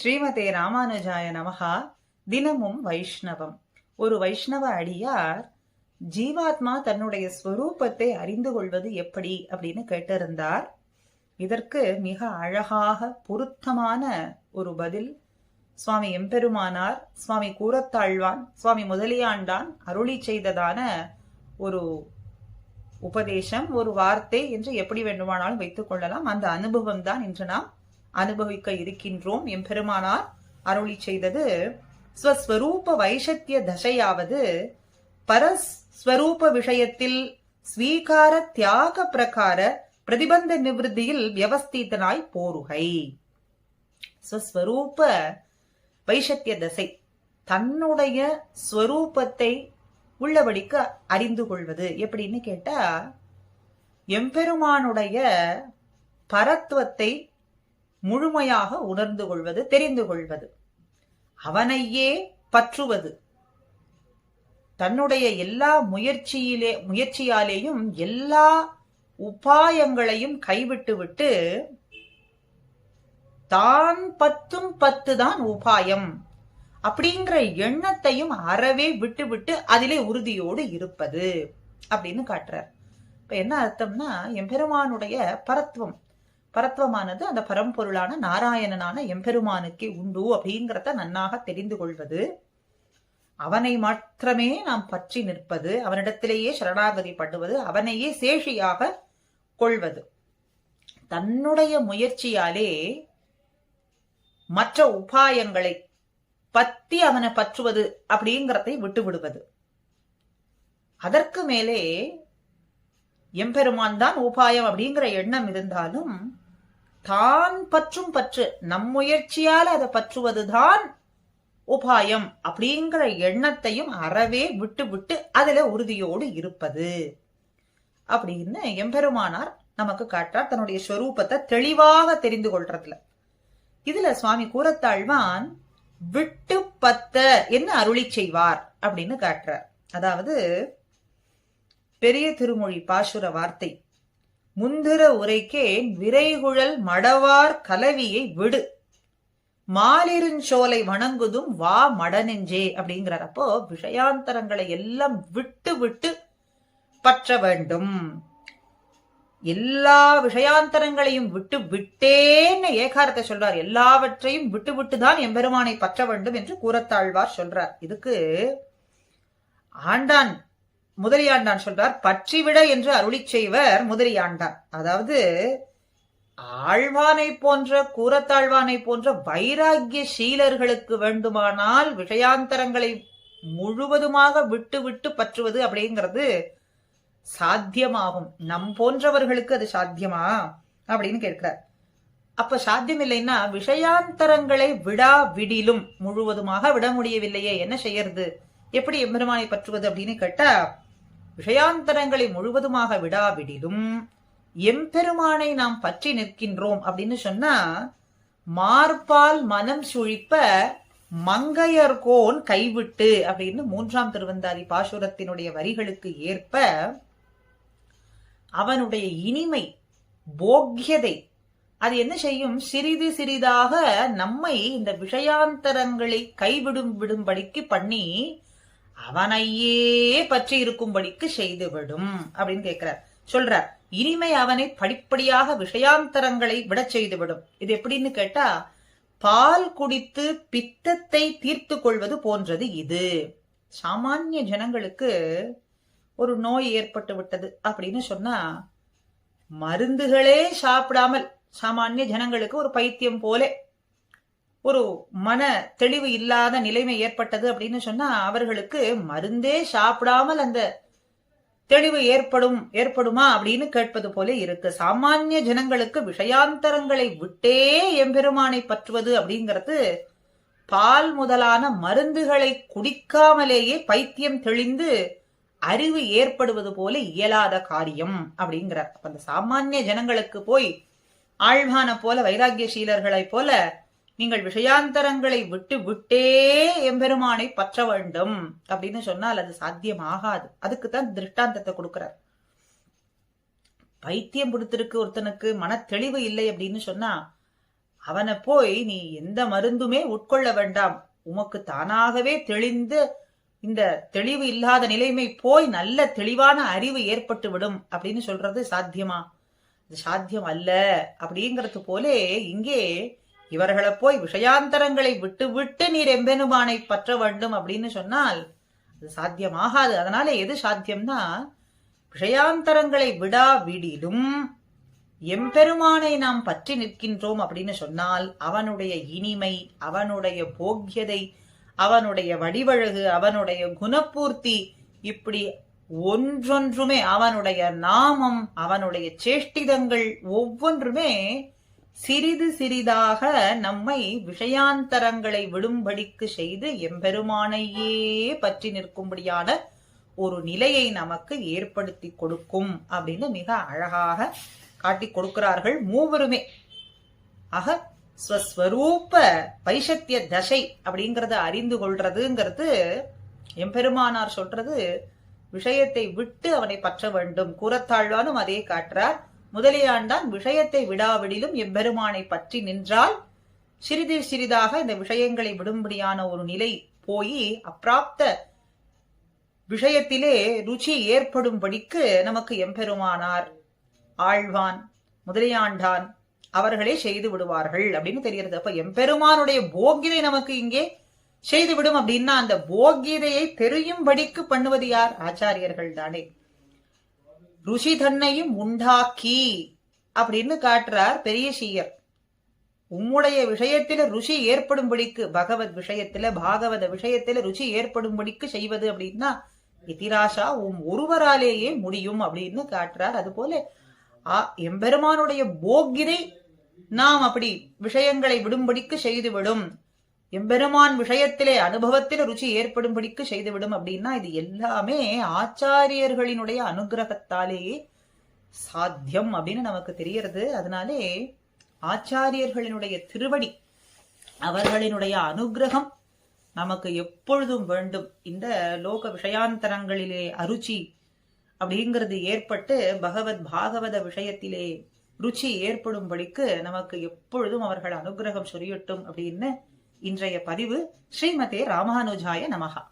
ஸ்ரீமதே ராமானுஜாய நமகா தினமும் வைஷ்ணவம். ஒரு வைஷ்ணவ அடியார் ஜீவாத்மா தன்னுடைய ஸ்வரூபத்தை அறிந்து கொள்வது எப்படி அப்படின்னு கேட்டிருந்தார். இதற்கு மிக அழகாக பொருத்தமான ஒரு பதில். சுவாமி எம்பெருமானார் சுவாமி கூரத்தாழ்வான் சுவாமி முதலியாண்டான் அருளி செய்ததான ஒரு உபதேசம் ஒரு வார்த்தை என்று எப்படி வேண்டுமானாலும் வைத்துக் கொள்ளலாம். அந்த அனுபவம் தான் இன்று நாம் அனுபவிக்க இருக்கின்றோம். எம்பெருமானார் அருளி செய்தது ஸ்வஸ்வரூப வைஷத்திய தசையாவது பரஸ்வரூப விஷயத்தில் ஸ்வீகார தியாக பிரகார பிரதிபந்த நிவிருத்தியில் வியவஸ்தீதனாய் போருகை. ஸ்வஸ்வரூப வைஷத்திய தசை தன்னுடைய ஸ்வரூபத்தை உள்ளபடிக்கு அறிந்து கொள்வது எப்படின்னு கேட்டா எம்பெருமானுடைய பரத்துவத்தை முழுமையாக உணர்ந்து கொள்வது தெரிந்து கொள்வது. அவனையே பற்றுவது. தன்னுடைய எல்லா முயற்சியிலே முயற்சியாலேயும் எல்லா உபாயங்களையும் கைவிட்டு விட்டு தான் பத்தும் பத்து தான் உபாயம் அப்படிங்கிற எண்ணத்தையும் அறவே விட்டு விட்டு அதிலே உறுதியோடு இருப்பது அப்படின்னு காட்டுறார். இப்ப என்ன அர்த்தம்னா எம்பெருமானுடைய பரத்துவம். பரத்துவமானது அந்த பரம்பொருளான நாராயணனான எம்பெருமானுக்கே உண்டு அப்படிங்கிறத நன்னாக தெரிந்து கொள்வது. அவனை மாத்திரமே நாம் பற்றி நிற்பது அவனிடத்திலேயே சரணாகதி பண்ணுவது அவனையே சேஷியாக கொள்வது. தன்னுடைய முயற்சியாலே மற்ற உபாயங்களை பத்தி அவனை பற்றுவது அப்படிங்கிறதை விட்டு விடுவது. அதற்கு மேலே எம்பெருமான் தான் உபாயம் அப்படிங்கிற எண்ணம் இருந்தாலும் தான் பற்றும் பற்று. நம் முயற்சியால் அதை பற்றுவதுதான் உபாயம். அப்படிங்கிற எண்ணத்தையும் அறவே விட்டு விட்டு அதுல உறுதியோடு இருப்பது. அப்படின்னு எம்பெருமானார் நமக்கு காட்டுறார். தன்னுடைய ஸ்வரூபத்தை தெளிவாக தெரிந்து கொள்றதுல. இதுல சுவாமி கூறத்தாழ்வான் விட்டு பத்த என்ன அருளி செய்வார்? அப்படின்னு காட்டுறார். அதாவது பெரிய திருமொழி பாசுர வார்த்தை. முந்திர உரைக்கேன் விரைகுழல் மடவார் கலவியை விடு. மாலிருஞ்சோலை வணங்குதும் வா மடனெஞ்சே அப்படிங்கிறார். அப்போ விஷயாந்தரங்களை எல்லாம் விட்டு விட்டு பற்ற வேண்டும். எல்லா விஷயாந்தரங்களையும் விட்டு விட்டேன்னு ஏகாரத்தை சொல்றார். எல்லாவற்றையும் விட்டு விட்டு தான் எம்பெருமானை பற்ற வேண்டும் என்று கூறத்தாழ்வார் சொல்றார். இதுக்கு ஆண்டான் முதலியாண்டான் சொல்றார் பற்றிவிட என்று அருளி செய்வர் முதலியாண்டான் அதாவது ஆழ்வானை போன்ற கூறத்தாழ்வானை போன்ற வைராகிய சீலர்களுக்கு வேண்டுமானால் விஷயாந்தரங்களை முழுவதுமாக விட்டு விட்டு பற்றுவது அப்படிங்கிறது சாத்தியமாகும். நம் போன்றவர்களுக்கு அது சாத்தியமா அப்படின்னு கேட்கிறார். அப்ப சாத்தியம் இல்லைன்னா விஷயாந்தரங்களை விடா விடிலும் முழுவதுமாக விட முடியவில்லையே என்ன செய்யறது? எப்படி எம்பெருமானை பற்றுவது அப்படின்னு கேட்டா விஷயாந்தரங்களை முழுவதுமாக விடாவிடிலும் எம்பெருமானை நாம் பற்றி நிற்கின்றோம் அப்படின்னு சொன்னா மார்பால் மனம் சுழிப்ப மங்கையர்கோன் கைவிட்டு அப்படின்னு மூன்றாம் திருவந்தாதி பாசுரத்தினுடைய வரிகளுக்கு ஏற்ப அவனுடைய இனிமை போக்கியதை அது என்ன செய்யும்? சிறிது சிறிதாக நம்மை இந்த விஷயாந்தரங்களை கைவிடும் விடும்படிக்கு பண்ணி அவனையே பற்றி இருக்கும்படிக்கு செய்துவிடும் அப்படின்னு கேட்கிறார் சொல்றார் இனிமை அவனை படிப்படியாக விஷயாந்தரங்களை விட செய்துவிடும். இது எப்படின்னு கேட்டா பால் குடித்து பித்தத்தை தீர்த்து கொள்வது போன்றது இது. சாமானிய ஜனங்களுக்கு ஒரு நோய் ஏற்பட்டு விட்டது அப்படின்னு சொன்னா மருந்துகளே சாப்பிடாமல் சாமானிய ஜனங்களுக்கு ஒரு பைத்தியம் போல ஒரு மன தெளிவு இல்லாத நிலைமை ஏற்பட்டது அப்படின்னு சொன்னா அவர்களுக்கு மருந்தே சாப்பிடாமல் அந்த தெளிவு ஏற்படும் ஏற்படுமா அப்படின்னு கேட்பது போல இருக்கு. சாமானிய ஜனங்களுக்கு விஷயாந்தரங்களை விட்டே எம்பெருமானை பற்றுவது அப்படிங்கிறது பால் முதலான மருந்துகளை குடிக்காமலேயே பைத்தியம் தெளிந்து அறிவு ஏற்படுவது போல இயலாத காரியம் அப்படிங்கிறார். அந்த சாமானிய ஜனங்களுக்கு போய் ஆழ்வான போல வைராகிய சீலர்களை போல நீங்கள் விஷயாந்தரங்களை விட்டு விட்டே எம்பெருமானை பற்ற வேண்டும் அப்படின்னு சொன்னால் அது சாத்தியமாகாது. அதுக்கு தான் திருஷ்டாந்தத்தை கொடுக்கிறார். பைத்தியம் பிடித்திருக்கு ஒருத்தனுக்கு மன தெளிவு இல்லை அப்படின்னு சொன்னா அவனை போய் நீ எந்த மருந்துமே உட்கொள்ள வேண்டாம். உமக்கு தானாகவே தெளிந்து இந்த தெளிவு இல்லாத நிலைமை போய் நல்ல தெளிவான அறிவு ஏற்பட்டு விடும் அப்படின்னு சொல்றது சாத்தியமா? அது சாத்தியம் அல்ல அப்படிங்கிறது போலே இங்கே இவர்களை போய் விஷயாந்தரங்களை விட்டு விட்டு நீர் எம்பெருமானை பற்ற வேண்டும் அப்படின்னு சொன்னால் அது சாத்தியமாகாது. அதனால எது சாத்தியம்னா விஷயாந்தரங்களை விடா விடிலும் எம்பெருமானை நாம் பற்றி நிற்கின்றோம் அப்படின்னு சொன்னால் அவனுடைய இனிமை அவனுடைய போக்கியதை அவனுடைய வடிவழகு அவனுடைய குணப்பூர்த்தி இப்படி ஒன்றொன்றுமே அவனுடைய நாமம் அவனுடைய சேஷ்டிதங்கள் ஒவ்வொன்றுமே சிறிது சிறிதாக நம்மை விஷயாந்தரங்களை விடும்படிக்கு செய்து எம்பெருமானையே பற்றி நிற்கும்படியான ஒரு நிலையை நமக்கு ஏற்படுத்தி கொடுக்கும் அப்படின்னு மிக அழகாக காட்டி கொடுக்கிறார்கள் மூவருமே. ஆக ஸ்வஸ்வரூப பைசத்திய தசை அப்படிங்கறத அறிந்து கொள்றதுங்கிறது எம்பெருமானார் சொல்றது விஷயத்தை விட்டு அவனை பற்ற வேண்டும். கூறத்தாழ்வானும் அதே காட்டுறார். முதலியாண்டான் விஷயத்தை விடாவிடிலும் எம்பெருமானை பற்றி நின்றால் சிறிது சிறிதாக இந்த விஷயங்களை விடும்படியான ஒரு நிலை போய் அப்பிராப்த விஷயத்திலே ருச்சி ஏற்படும்படிக்கு நமக்கு எம்பெருமானார் ஆழ்வான் முதலியாண்டான் அவர்களே செய்து விடுவார்கள் அப்படின்னு தெரிகிறது. அப்ப எம்பெருமானுடைய போக்கியதை நமக்கு இங்கே செய்து விடும் அப்படின்னா அந்த போக்கியதையை தெரியும்படிக்கு பண்ணுவது யார்? ஆச்சாரியர்கள் தானே. ருஷி தன்னையும் உண்டாக்கி அப்படின்னு காட்டுறார் பெரிய சீயர் உம்முடைய விஷயத்தில ருசி ஏற்படும்படிக்கு பகவத் விஷயத்தில பாகவத விஷயத்தில ருஷி ஏற்படும்படிக்கு செய்வது அப்படின்னா இதிராசா உம் ஒருவராலேயே முடியும் அப்படின்னு காட்டுறார். அது போல ஆ, எம்பெருமானுடைய போக்கினை நாம் அப்படி விஷயங்களை விடும்படிக்கு செய்துவிடும். எம்பெருமான் விஷயத்திலே அனுபவத்தில் ருச்சி ஏற்படும்படிக்கு செய்துவிடும் அப்படின்னா இது எல்லாமே ஆச்சாரியர்களினுடைய அனுகிரகத்தாலேயே சாத்தியம் அப்படின்னு நமக்கு தெரியறது அதனாலே ஆச்சாரியர்களினுடைய திருவடி அவர்களினுடைய அனுகிரகம் நமக்கு எப்பொழுதும் வேண்டும். இந்த லோக விஷயாந்தரங்களிலே அருச்சி அப்படிங்கிறது ஏற்பட்டு பகவத் பாகவத விஷயத்திலே ருச்சி ஏற்படும்படிக்கு நமக்கு எப்பொழுதும் அவர்கள் அனுகிரகம் சொரியட்டும் அப்படின்னு இன்றைய பதிவு ஸ்ரீமதே ராமானுஜாய நமகா